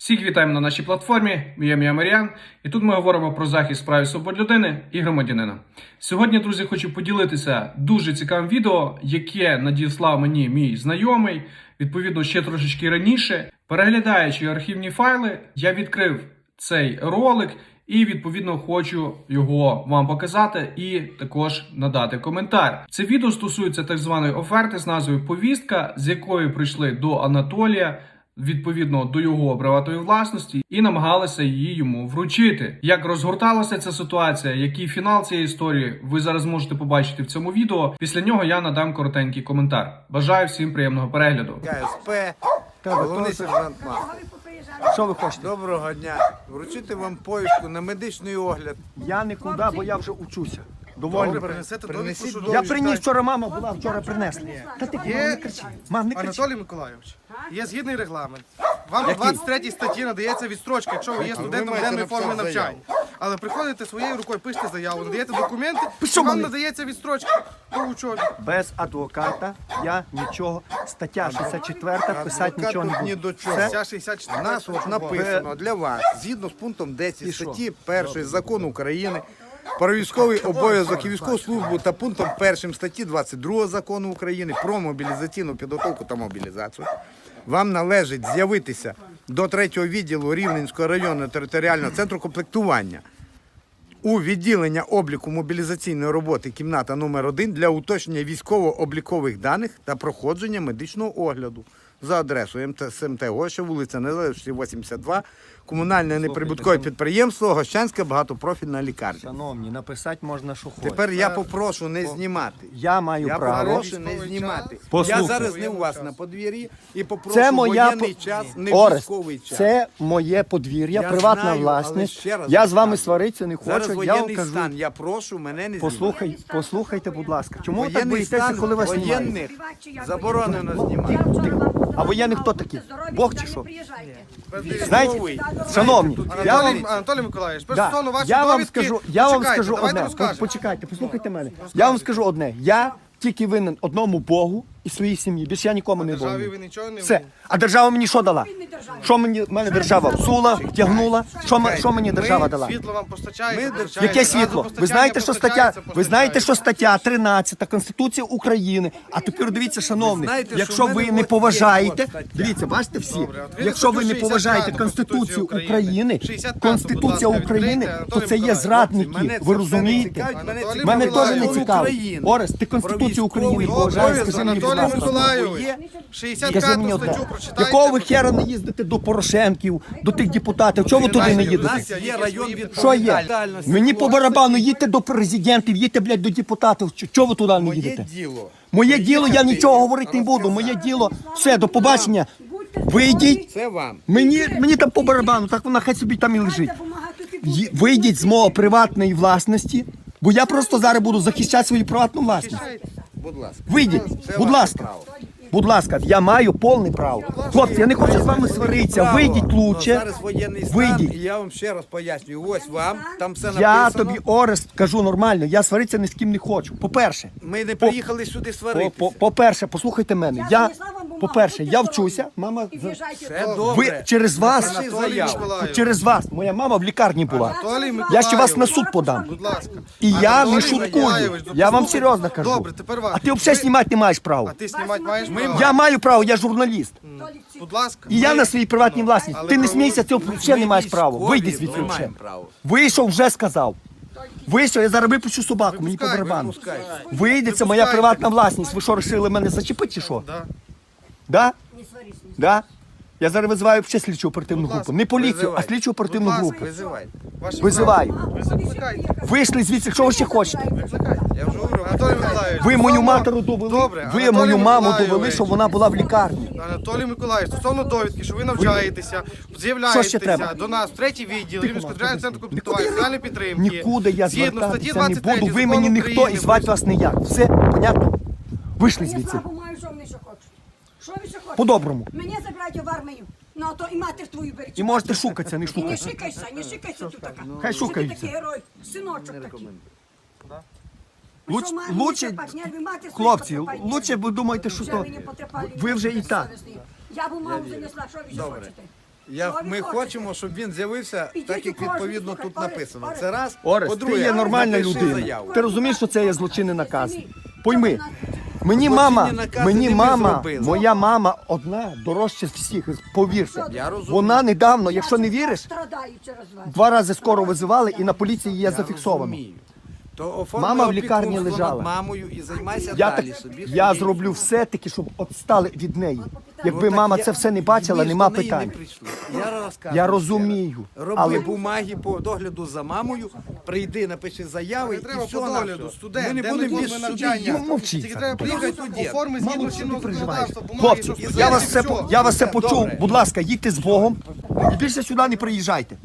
Всіх вітаємо на нашій платформі. Я Мія Маріан, і тут ми говоримо про захист прав і свобод людини і громадянина. Сьогодні, друзі, хочу поділитися дуже цікавим відео, яке надіслав мені мій знайомий, відповідно, ще трошечки раніше. Переглядаючи архівні файли, я відкрив цей ролик і відповідно хочу його вам показати і також надати коментар. Це відео стосується так званої оферти з назвою Повістка, з якою прийшли до Анатолія. Відповідно до його приватної власності і намагалися її йому вручити. Як розгорталася ця ситуація, який фінал цієї історії, ви зараз можете побачити в цьому відео. Після нього я надам коротенький коментар. Бажаю всім приємного перегляду. КСП, головний сержант Мах. Що ви хочете? Доброго дня. Вручити вам повістку на медичний огляд. Я нікуди, бо я вже учуся. Довольно. Добре, принесете принесіть довідку, що довідку. Я приніс вчора, мама була, вчора принесла. Та ти мам, не кричи. Мам, не кричи. Анатолій Миколайович, є згідний регламент. Вам по 23 статті надається відстрочка, якщо ви є студентом маєте денної форми навчання. Але приходите своєю рукою, пишете заяву, надаєте документи, і вам надається відстрочка по учобі. Без адвоката я нічого. Стаття 64 писати Адвокат нічого не тут ні буду. до чого. Ця 64 У нас от написано для вас, згідно з пунктом 10 статті 1 закону України про військовий обов'язок і військову службу та пунктом 1 статті 22 закону України про мобілізаційну підготовку та мобілізацію. Вам належить з'явитися до 3 відділу Рівненського районного територіального центру комплектування у відділення обліку мобілізаційної роботи кімната номер 1 для уточнення військово-облікових даних та проходження медичного огляду за адресою МТ СМТ Гоща, вулиця Незалежності, 82, комунальне неприбуткове підприємство, Гощанська багатопрофільна лікарня. Шановні, написати можна, що хочеш. Тепер я попрошу не знімати. Я маю Я право. попрошу не знімати. Послухай. Я зараз не у вас на подвір'ї і попрошу Це моя воєнний по- час, не Орест, військовий час. Це моє подвір'я, Я приватна знаю, але власність. ще раз Я з вами кажу. сваритися не Зараз хочу. Я вам воєнний кажу. стан, я прошу мене не знімати. Послухай, послухайте, будь ласка. Чому ви так Воєнний боїтеся, стан коли вас знімають? воєнних заборонено знімати. А воєнних хто такі? Бог чи що? Знаєте, шановні, я вам Анатолій, Анатолій Миколайович, Да. стосовно ваші Я вам довідки, скажу, я вам почекайте, скажу давайте одне. розкажемо. Почекайте, послухайте мене. Я вам скажу одне. Я тільки винен одному Богу і своїй сім'ї. Більше я нікому не Державі винен. ви нічого не Все. винні. А держава мені що дала? Що мені мене держава всула, втягнула? Що, що мені держава дала? Світло вам постачає. Яке світло? Ви знаєте, що стаття, ви знаєте, що стаття 13 Конституції України. А тепер дивіться, шановні, якщо ви не поважаєте, дивіться, бачите всі, якщо ви не поважаєте Конституцію України, України, 65, Конституція України, то це є зрадники. Ви розумієте? Мене теж не цікаво. Орес, ти Конституцію України поважаєш, скажи мені, будь ласка. Скажи мені одне. Якого ви хера не їздите до Порошенків, до тих депутатів? Чого ви туди не їдете? є район Що є? Мені по барабану, їдьте до президентів, їдьте, блядь, до депутатів. Чого ви туди не Моє їдете? діло. Моє діло, я нічого говорити не буду. Моє діло, все, до побачення. Вийдіть. Це вам. Мені, мені там по барабану, так вона хай собі там і лежить. Ї- Вийдіть з мого приватної власності, бо я просто зараз буду захищати свою приватну власність. Будь ласка. Вийдіть, Це будь ваше ласка. право. Будь ласка, я маю повне право. Хлопці, я не хочу з вами сваритися. Вийдіть лучше. Зараз воєнний стан, Вийдіть. і я вам ще раз пояснюю. Ось вам, там все написано. Я тобі Орест кажу нормально, я сваритися ні з ким не хочу. По-перше, Ми не приїхали сюди по- сваритися. по- по-перше, послухайте мене. Я, по-перше, я вчуся, мама. Все Ви добре. через вас, Напиши заяву. Через вас, моя мама в лікарні була. Анатолій Я ще вас на суд подам. Будь ласка. І я Анатолій не шуткую. Миколайович, Я вам серйозно кажу. Добре, тепер вас. А ти взагалі знімати не маєш права. А ти знімати маєш право? Я маю право, я журналіст. Будь ласка. І я на своїй приватній власності. Ти не смійся, ти взагалі не маєш права. Вийди звідси взагалі. право. Вийшов, вже сказав. Вийшов, я зараз випущу собаку, мені по барабану. Вийде, це моя приватна власність. Ви що, вирішили мене зачепити чи що? Да. Да? Да? Я зараз визиваю ще слідчу оперативну Будь групу. ласка, Не поліцію, а визивайте. слідчу оперативну Будь ласка, групу. Визивайте. Ваше Визиваю. право. Ви закликайте. Вийшли звідси, що ви ще хочете? Викликайте. Я вже говорю. Анатолій Миколайович. Ви мою матеру довели. Добре. Ви Анатолій мою маму довели, Миколайович. що вона була в лікарні. Анатолій Миколаївич, стосовно довідки, що ви навчаєтеся, Що ще з'являєтеся до нас в третій відділ Рівненського державного центру комплектування Нікуди- соціальної підтримки. Нікуди я Згідно статті звертатися не 23 буду. Ви Закону мені ніхто і України звати вас ніяк. Все, понятно? Вийшли Я звідси. слабо маю, що вони ще хочуть. Що ви ще хочете? По-доброму. Мене забрати в армію. Ну, а то і матір твою беріть. І можете шукатися, не І не шукатися. шикайся, не шикайся тут така. Хай Що ти шукаються. такий герой, синочок такий. Луч, Що, мамі лучше, нерви свої хлопці, потрапати, лучше ви думаєте, що Вже то ви не потрапали, ви вже і так. совісні. Я б маму занесла, що ви ще хочете? Я, Що ви ми хочемо, щоб він з'явився Ідіть так, як у кожен, відповідно слухай, тут Орес, написано. Орес. Це раз. Орес, По-друге, ти є нормальна напиши людина. заяву. Ти розумієш, що це є злочинний наказ. Пойми, мені Злочинні мама, накази мені не ми мама, зробили. моя мама одна дорожча з всіх, повірте. Я розумію. Вона недавно, якщо не віриш, Страдаю через вас. два рази скоро визивали і на поліції є зафіксовано. Розумію. То оформи Мама в лікарні опікунство лежала. над мамою і займайся Я, далі так, собі. я зроблю все таки, щоб отстали від неї. Якби Ну, так мама я- це все не бачила, ми ж нема до неї питань. Не прийшли. я розказую Я ще розумію, раз. Роби але- бумаги по догляду за мамою, прийди, напиши заяви Не і треба все по догляду, все. студент, Ми не будемо судді. навчання. Мовчіть. Тільки треба приїхати, оформи згідно чинного законодавства, бумаги, Хлопці, щоб я вас, все. все, я вас все почув. Добре. Будь ласка, їдьте з Богом і більше сюди не приїжджайте.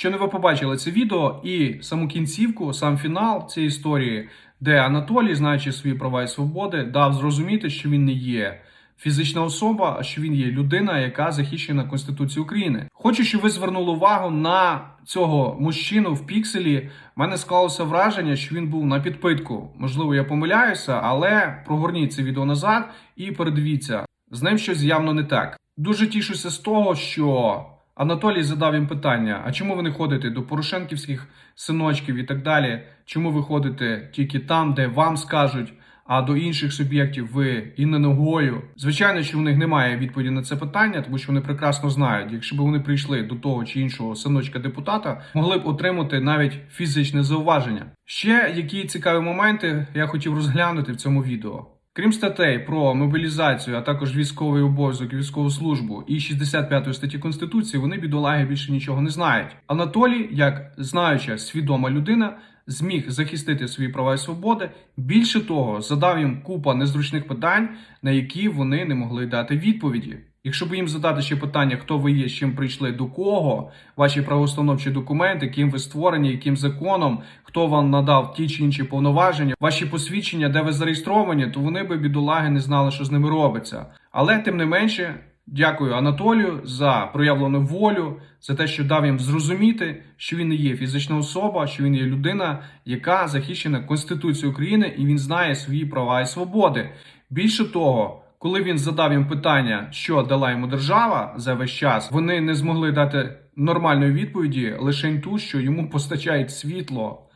Що не ви побачили це відео і саму кінцівку, сам фінал цієї історії, де Анатолій, знаючи свої права і свободи, дав зрозуміти, що він не є фізична особа, а що він є людина, яка захищена Конституцією України. Хочу, щоб ви звернули увагу на цього мужчину в пікселі. У мене склалося враження, що він був на підпитку. Можливо, я помиляюся, але прогорніть це відео назад і передивіться. З ним щось явно не так. Дуже тішуся з того, що Анатолій задав їм питання: а чому ви не ходите до порошенківських синочків і так далі? Чому ви ходите тільки там, де вам скажуть, а до інших суб'єктів ви і не ногою? Звичайно, що в них немає відповіді на це питання, тому що вони прекрасно знають, якщо б вони прийшли до того чи іншого синочка депутата, могли б отримати навіть фізичне зауваження. Ще які цікаві моменти я хотів розглянути в цьому відео. Крім статей про мобілізацію, а також військовий обов'язок військову службу і 65 статті Конституції, вони бідолаги більше нічого не знають. Анатолій, як знаюча свідома людина, зміг захистити свої права і свободи. Більше того, задав їм купа незручних питань, на які вони не могли дати відповіді. Якщо б їм задати ще питання, хто ви є, з чим прийшли, до кого, ваші правоустановчі документи, ким ви створені, яким законом, хто вам надав ті чи інші повноваження, ваші посвідчення, де ви зареєстровані, то вони би бідолаги не знали, що з ними робиться. Але тим не менше, дякую Анатолію за проявлену волю, за те, що дав їм зрозуміти, що він не є фізична особа, що він є людина, яка захищена Конституцією України, і він знає свої права і свободи. Більше того. Коли він задав їм питання, що дала йому держава за весь час, вони не змогли дати нормальної відповіді лише ту, що йому постачають світло.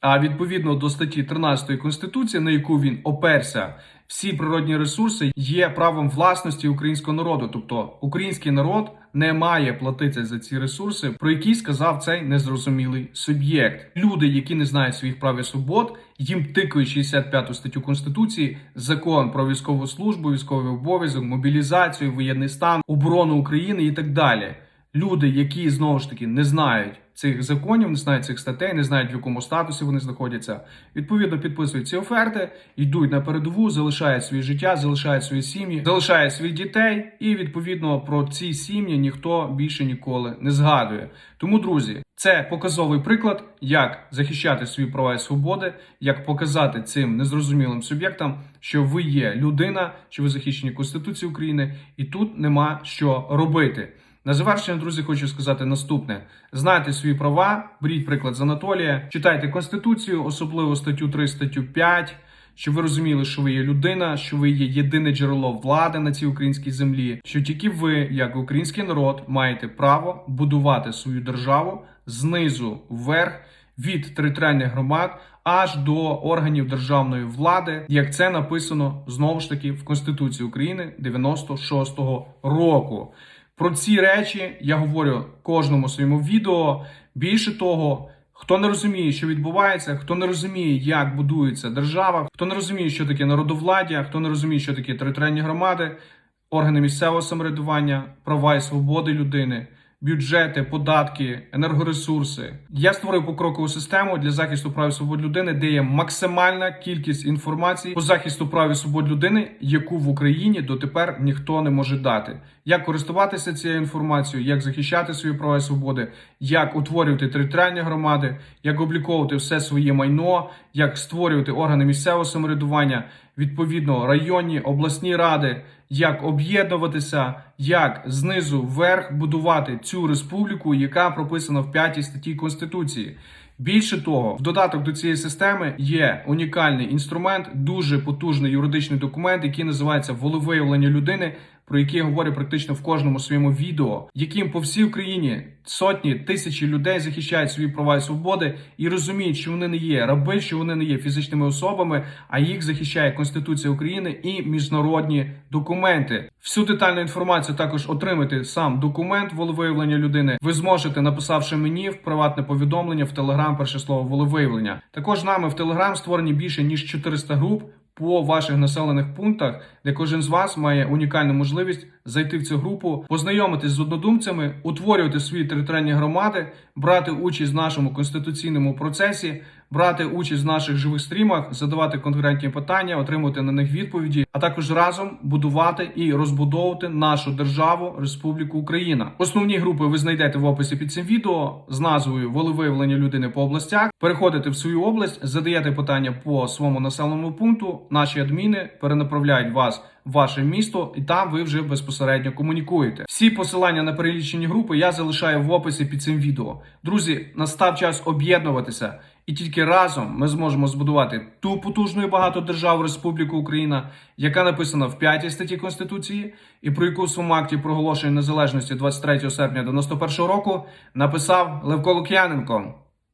А відповідно до статті 13 Конституції, на яку він оперся, всі природні ресурси є правом власності українського народу. Тобто український народ не має платити за ці ресурси, про які сказав цей незрозумілий суб'єкт. Люди, які не знають своїх прав і свобод, їм тикають 65 статтю Конституції, закон про військову службу, військовий обов'язок, мобілізацію, воєнний стан, оборону України і так далі. Люди, які знову ж таки не знають цих законів, не знають цих статей, не знають в якому статусі вони знаходяться. Відповідно, підписують ці оферти, йдуть на передову, залишають своє життя, залишають свої сім'ї, залишають своїх дітей, і відповідно про ці сім'ї ніхто більше ніколи не згадує. Тому, друзі, це показовий приклад, як захищати свої права і свободи, як показати цим незрозумілим суб'єктам, що ви є людина, що ви захищені Конституцією України, і тут нема що робити. На завершення, друзі, хочу сказати наступне: знайте свої права, беріть приклад з Анатолія, читайте Конституцію, особливо статтю 3, статтю 5, щоб ви розуміли, що ви є людина, що ви є єдине джерело влади на цій українській землі, що тільки ви, як український народ, маєте право будувати свою державу знизу вверх від територіальних громад аж до органів державної влади, як це написано знову ж таки в Конституції України 96-го року. Про ці речі я говорю кожному своєму відео. Більше того, хто не розуміє, що відбувається, хто не розуміє, як будується держава, хто не розуміє, що таке народовладдя, хто не розуміє, що таке територіальні громади, органи місцевого самоврядування, права і свободи людини. Бюджети, податки, енергоресурси. Я створив покрокову систему для захисту прав і свобод людини, де є максимальна кількість інформації по захисту прав і свобод людини, яку в Україні дотепер ніхто не може дати. Як користуватися цією інформацією, як захищати свої права і свободи, як утворювати територіальні громади, як обліковувати все своє майно, як створювати органи місцевого самоврядування, відповідно районні, обласні ради, як об'єднуватися, як знизу вверх будувати цю республіку, яка прописана в п'ятій статті Конституції. Більше того, в додаток до цієї системи є унікальний інструмент, дуже потужний юридичний документ, який називається волевиявлення людини про які я говорю практично в кожному своєму відео, яким по всій Україні сотні тисячі людей захищають свої права і свободи і розуміють, що вони не є раби, що вони не є фізичними особами, а їх захищає Конституція України і міжнародні документи. Всю детальну інформацію також отримати сам документ волевиявлення людини. Ви зможете, написавши мені в приватне повідомлення в Телеграм перше слово волевиявлення. Також нами в Телеграм створені більше ніж 400 груп по ваших населених пунктах, де кожен з вас має унікальну можливість зайти в цю групу, познайомитись з однодумцями, утворювати свої територіальні громади, брати участь в нашому конституційному процесі, брати участь в наших живих стрімах, задавати конкретні питання, отримувати на них відповіді, а також разом будувати і розбудовувати нашу державу Республіку Україна. Основні групи ви знайдете в описі під цим відео з назвою Волевиявлення людини по областях. Переходите в свою область, задаєте питання по своєму населеному пункту. Наші адміни перенаправляють вас ваше місто, і там ви вже безпосередньо комунікуєте. Всі посилання на перелічені групи я залишаю в описі під цим відео. Друзі, настав час об'єднуватися. І тільки разом ми зможемо збудувати ту потужну і багату державу Республіку Україна, яка написана в 5 статті Конституції, і про яку в своєму акті проголошення незалежності 23 серпня 91 року написав Левко Лук'яненко.